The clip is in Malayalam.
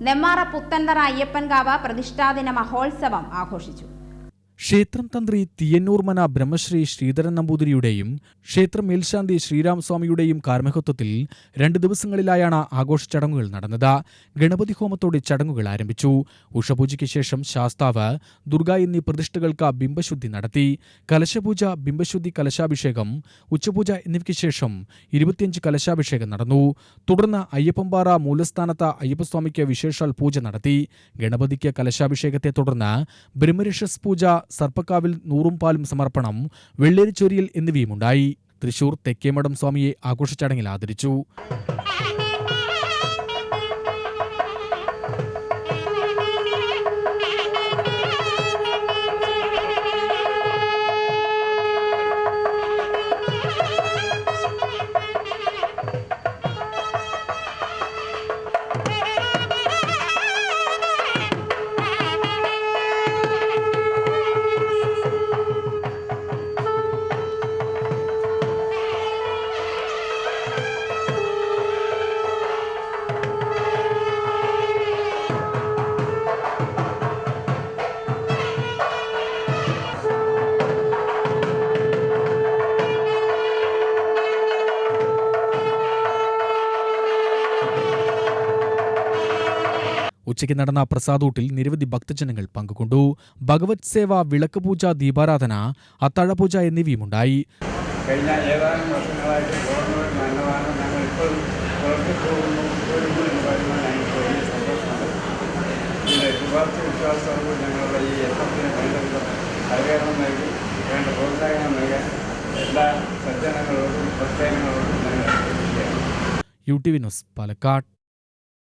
നെമ്മാറ പുത്തൻതറ അയ്യപ്പൻകാവ് പ്രതിഷ്ഠാദിന മഹോത്സവം ആഘോഷിച്ചു. ക്ഷേത്രം തന്ത്രി തിയന്നൂർമന ബ്രഹ്മശ്രീ ശ്രീധരൻ നമ്പൂതിരിയുടെയും ക്ഷേത്രം മേൽശാന്തി ശ്രീരാംസ്വാമിയുടെയും കാർമ്മികത്വത്തിൽ രണ്ട് ദിവസങ്ങളിലായാണ് ആഘോഷ ചടങ്ങുകൾ നടന്നത്. ഗണപതി ഹോമത്തോടെ ചടങ്ങുകൾ ആരംഭിച്ചു. ഉഷപൂജയ്ക്ക് ശേഷം ശാസ്താവ് ദുർഗ എന്നീ പ്രതിഷ്ഠകൾക്ക് ബിംബശുദ്ധി നടത്തി. കലശപൂജ ബിംബശുദ്ധി കലശാഭിഷേകം ഉച്ചപൂജ എന്നിവയ്ക്ക് ശേഷം ഇരുപത്തിയഞ്ച് കലശാഭിഷേകം നടന്നു. തുടർന്ന് അയ്യപ്പമ്പാറ മൂലസ്ഥാനത്ത് അയ്യപ്പസ്വാമിക്ക് വിശേഷാൽ പൂജ നടത്തി. ഗണപതിക്ക് കലശാഭിഷേകത്തെ തുടർന്ന് ബ്രഹ്മരക്ഷസ് പൂജ സർപ്പക്കാവിൽ നൂറും പാലും സമർപ്പണം വെള്ളേരിച്ചൊരിയൽ എന്നിവയുമുണ്ടായി. തൃശൂർ തെക്കേമഠം സ്വാമിയെ ആഘോഷ ചടങ്ങിൽ ആദരിച്ചു. ഉച്ചയ്ക്ക് നടന്ന പ്രസാദൂട്ടിൽ നിരവധി ഭക്തജനങ്ങൾ പങ്കുകൊണ്ടു. ഭഗവത് സേവ വിളക്ക് പൂജ ദീപാരാധന അത്താഴപൂജ എന്നിവയുമുണ്ടായി. കഴിഞ്ഞ ഏതാനും വർഷങ്ങളായിട്ട് ഗവൺമെന്റ് അന്നദാനം ഞങ്ങൾ ഇപ്പോഴും പുറത്തു പോകുന്നു. പോകുന്നു എന്ന് പറയുമ്പോൾ ഞങ്ങൾക്ക് വലിയ സന്തോഷമാണ് ഇതിന്റെ ശുഭാപ്തി വിശ്വാസത്തോടുകൂടി ഞങ്ങളുടെ ഈ യത്നത്തിന് വേണ്ട വിധം സഹകരണം നൽകി വേണ്ട പ്രോത്സാഹനം നൽകാൻ എല്ലാ സജ്ജനങ്ങളോടും പ്രത്യേകങ്ങളോടും ഞങ്ങൾ അഭ്യർത്ഥിക്കുകയാണ്. U T V news Palakkad.